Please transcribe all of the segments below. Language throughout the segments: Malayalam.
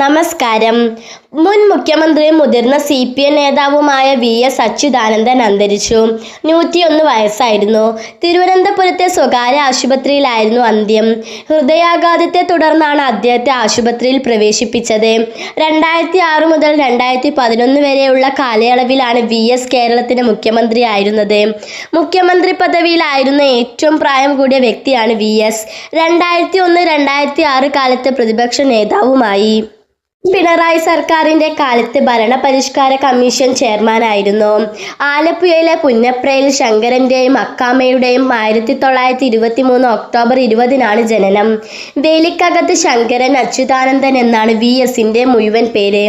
നമസ്കാരം. മുൻ മുഖ്യമന്ത്രിയും മുതിർന്ന സി പി എം നേതാവുമായ വി എസ് അച്യുതാനന്ദൻ അന്തരിച്ചു. നൂറ്റിയൊന്ന് വയസ്സായിരുന്നു. തിരുവനന്തപുരത്തെ സ്വകാര്യ ആശുപത്രിയിലായിരുന്നു അന്ത്യം. ഹൃദയാഘാതത്തെ തുടർന്നാണ് അദ്ദേഹത്തെ ആശുപത്രിയിൽ പ്രവേശിപ്പിച്ചത്. രണ്ടായിരത്തി ആറ് മുതൽ രണ്ടായിരത്തി പതിനൊന്ന് വരെയുള്ള കാലയളവിലാണ് വി എസ് കേരളത്തിന്റെ മുഖ്യമന്ത്രിയായിരുന്നത് മുഖ്യമന്ത്രി പദവിയിലായിരുന്ന ഏറ്റവും പ്രായം കൂടിയ വ്യക്തിയാണ് വി എസ്. രണ്ടായിരത്തി ഒന്ന് രണ്ടായിരത്തി ആറ് കാലത്ത് പ്രതിപക്ഷ നേതാവുമായി. പിണറായി സർക്കാരിന്റെ കാലത്ത് ഭരണപരിഷ്കാര കമ്മീഷൻ ചെയർമാനായിരുന്നു. ആലപ്പുഴയിലെ പുന്നപ്രയിൽ ശങ്കരന്റെയും അക്കാമയുടെയും ആയിരത്തി തൊള്ളായിരത്തി ഇരുപത്തി മൂന്ന് ഒക്ടോബർ ഇരുപതിനാണ് ജനനം. വേലിക്കകത്ത് ശങ്കരൻ അച്യുതാനന്ദൻ എന്നാണ് വി എസിന്റെ മുഴുവൻ പേര്.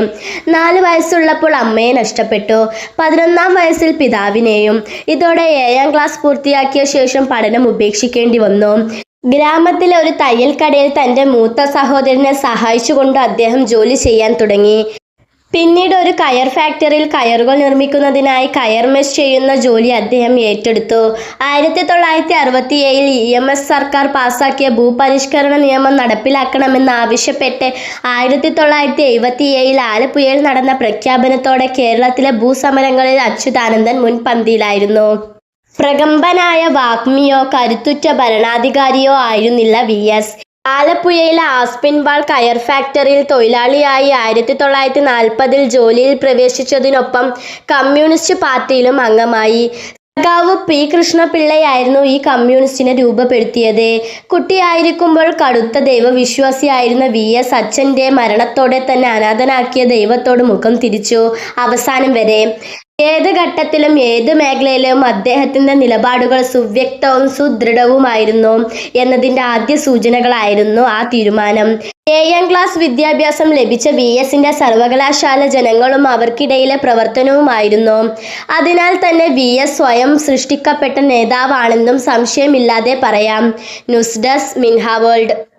നാല് വയസ്സുള്ളപ്പോൾ അമ്മയെ നഷ്ടപ്പെട്ടു. പതിനൊന്നാം വയസ്സിൽ പിതാവിനെയും. ഇതോടെ ഏഴാം ക്ലാസ് പൂർത്തിയാക്കിയ ശേഷം പഠനം ഉപേക്ഷിക്കേണ്ടി വന്നു. ഗ്രാമത്തിലെ ഒരു തയ്യൽ കടയിൽ തന്റെ മൂത്ത സഹോദരനെ സഹായിച്ചുകൊണ്ട് അദ്ദേഹം ജോലി ചെയ്യാൻ തുടങ്ങി. പിന്നീട് ഒരു കയർ ഫാക്ടറിയിൽ കയറുകൾ നിർമ്മിക്കുന്നതിനായി കയർ മെഷ് ചെയ്യുന്ന ജോലി അദ്ദേഹം ഏറ്റെടുത്തു. ആയിരത്തി തൊള്ളായിരത്തി അറുപത്തി ഏഴിൽ ഇ എം എസ് സർക്കാർ പാസാക്കിയ ഭൂപരിഷ്കരണ നിയമം നടപ്പിലാക്കണമെന്ന് ആവശ്യപ്പെട്ട് ആയിരത്തി തൊള്ളായിരത്തി എഴുപത്തി ഏഴിൽ ആലപ്പുഴയിൽ നടന്ന പ്രഖ്യാപനത്തോടെ കേരളത്തിലെ ഭൂസമരങ്ങളിൽ അച്യുതാനന്ദൻ മുൻപന്തിയിലായിരുന്നു. പ്രഗംഭനായ വാഗ്മിയോ കരുത്തുറ്റ ഭരണാധികാരിയോ ആയിരുന്നില്ല വി എസ്. ആലപ്പുഴയിലെ ആസ്പിൻബാൾ കയർ ഫാക്ടറിയിൽ തൊഴിലാളിയായി ആയിരത്തി തൊള്ളായിരത്തി നാൽപ്പതിൽ ജോലിയിൽ പ്രവേശിച്ചതിനൊപ്പം കമ്മ്യൂണിസ്റ്റ് പാർട്ടിയിലും അംഗമായി. സഖാവ് പി കൃഷ്ണപിള്ളയായിരുന്നു ഈ കമ്മ്യൂണിസ്റ്റിനെ രൂപപ്പെടുത്തിയത്. കുട്ടിയായിരിക്കുമ്പോൾ കടുത്ത ദൈവവിശ്വാസിയായിരുന്ന വി എസ് അച്ഛന്റെ മരണത്തോടെ തന്നെ അനാഥനാക്കിയ ദൈവത്തോട് മുഖം തിരിച്ചു അവസാനം വരെ. ഏത് ഘട്ടത്തിലും ഏത് മേഖലയിലും അദ്ദേഹത്തിന്റെ നിലപാടുകൾ സുവ്യക്തവും സുദൃഢവുമായിരുന്നു എന്നതിന്റെ ആദ്യ സൂചനകളായിരുന്നു ആ തീരുമാനം. ഏഴാം ക്ലാസ് വിദ്യാഭ്യാസം ലഭിച്ച വി എസിന്റെ സർവകലാശാല ജനങ്ങളും അവർക്കിടയിലെ പ്രവർത്തനവുമായിരുന്നു. അതിനാൽ തന്നെ വി എസ് സ്വയം സൃഷ്ടിക്കപ്പെട്ട നേതാവാണെന്നും സംശയമില്ലാതെ പറയാം. News desk Minha world.